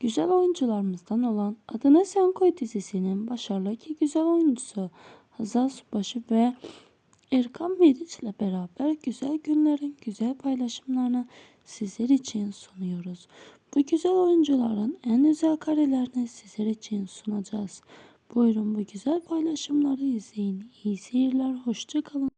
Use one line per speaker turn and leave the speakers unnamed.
Güzel oyuncularımızdan olan Adana Sen Koy dizisinin başarılı iki güzel oyuncusu Hazal Subaşı ve Erkan Meriç ile beraber güzel günlerin güzel paylaşımlarını sizler için sunuyoruz. Bu güzel oyuncuların en özel karelerini sizler için sunacağız. Buyurun bu güzel paylaşımları izleyin. İyi seyirler, hoşça kalın.